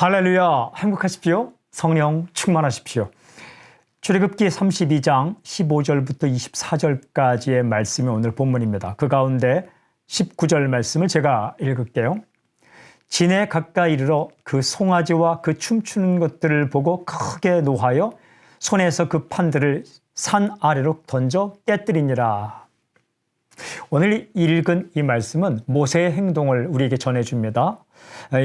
할렐루야 행복하십시오. 성령 충만하십시오. 출애굽기 32장 15절부터 24절까지의 말씀이 오늘 본문입니다. 그 가운데 19절 말씀을 제가 읽을게요. 진에 가까이 이르러 그 송아지와 그 춤추는 것들을 보고 크게 노하여 손에서 그 판들을 산 아래로 던져 깨뜨리니라. 오늘 읽은 이 말씀은 모세의 행동을 우리에게 전해줍니다.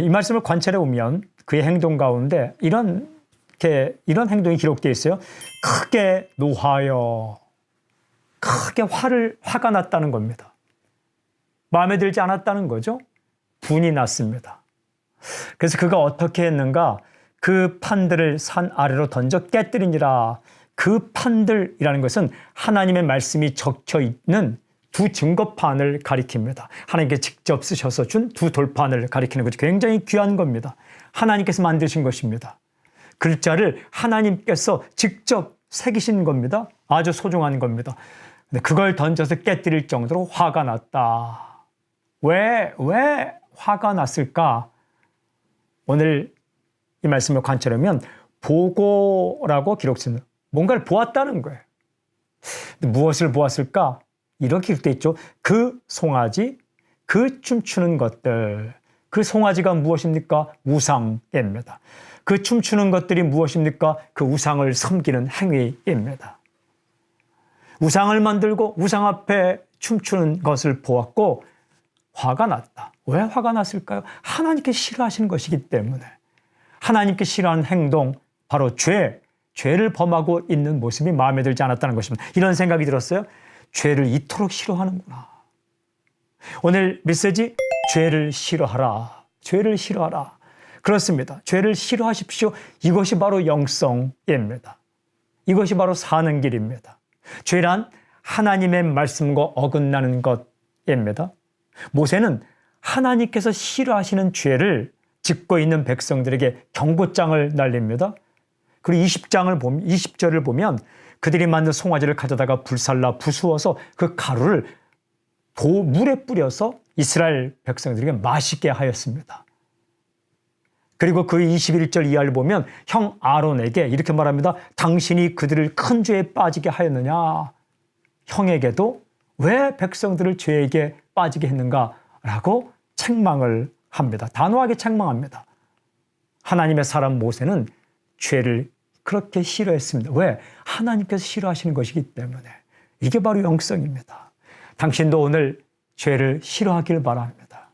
이 말씀을 관찰해 보면 그의 행동 가운데 이런 이렇게 이런 행동이 기록되어 있어요. 크게 노하여 크게 화를 화가 났다는 겁니다. 마음에 들지 않았다는 거죠. 분이 났습니다. 그래서 그가 어떻게 했는가? 그 판들을 산 아래로 던져 깨뜨리니라. 그 판들이라는 것은 하나님의 말씀이 적혀 있는 두 증거판을 가리킵니다. 하나님께 직접 쓰셔서 준 두 돌판을 가리키는 거죠. 굉장히 귀한 겁니다. 하나님께서 만드신 것입니다. 글자를 하나님께서 직접 새기신 겁니다. 아주 소중한 겁니다. 근데 그걸 던져서 깨뜨릴 정도로 화가 났다. 왜, 왜 화가 났을까? 오늘 이 말씀을 관찰하면 보고라고 기록되는 뭔가를 보았다는 거예요. 무엇을 보았을까? 이렇게 기록되어 있죠. 그 송아지, 그 춤추는 것들. 그 송아지가 무엇입니까? 우상입니다. 그 춤추는 것들이 무엇입니까? 그 우상을 섬기는 행위입니다. 우상을 만들고 우상 앞에 춤추는 것을 보았고 화가 났다. 왜 화가 났을까요? 하나님께 싫어하시는 것이기 때문에. 하나님께 싫어하는 행동, 바로 죄, 죄를 범하고 있는 모습이 마음에 들지 않았다는 것입니다. 이런 생각이 들었어요. 죄를 이토록 싫어하는구나. 오늘 메시지, 죄를 싫어하라. 죄를 싫어하라. 그렇습니다. 죄를 싫어하십시오. 이것이 바로 영성입니다. 이것이 바로 사는 길입니다. 죄란 하나님의 말씀과 어긋나는 것입니다. 모세는 하나님께서 싫어하시는 죄를 짓고 있는 백성들에게 경고장을 날립니다. 그리고 20장을 보면 20절을 보면 그들이 만든 송아지를 가져다가 불살라 부수어서 그 가루를 도 물에 뿌려서 이스라엘 백성들에게 마시게 하였습니다. 그리고 그 21절 이하를 보면 형 아론에게 이렇게 말합니다. 당신이 그들을 큰 죄에 빠지게 하였느냐? 형에게도 왜 백성들을 죄에게 빠지게 했는가 라고 책망을 합니다. 단호하게 책망합니다. 하나님의 사람 모세는 죄를 그렇게 싫어했습니다. 왜? 하나님께서 싫어하시는 것이기 때문에. 이게 바로 영성입니다. 당신도 오늘 죄를 싫어하길 바랍니다.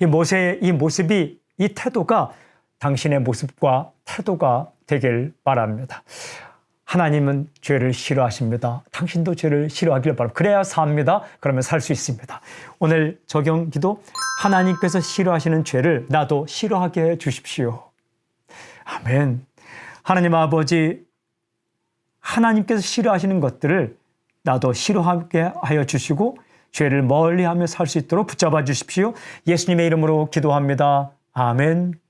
이 모세의 이 모습이, 이 태도가 당신의 모습과 태도가 되길 바랍니다. 하나님은 죄를 싫어하십니다. 당신도 죄를 싫어하길 바랍니다. 그래야 삽니다. 그러면 살 수 있습니다. 오늘 적용 기도 하나님께서 싫어하시는 죄를 나도 싫어하게 해 주십시오. 아멘. 하나님 아버지, 하나님께서 싫어하시는 것들을 나도 싫어하게 하여 주시고 죄를 멀리 하며 살 수 있도록 붙잡아 주십시오. 예수님의 이름으로 기도합니다. 아멘.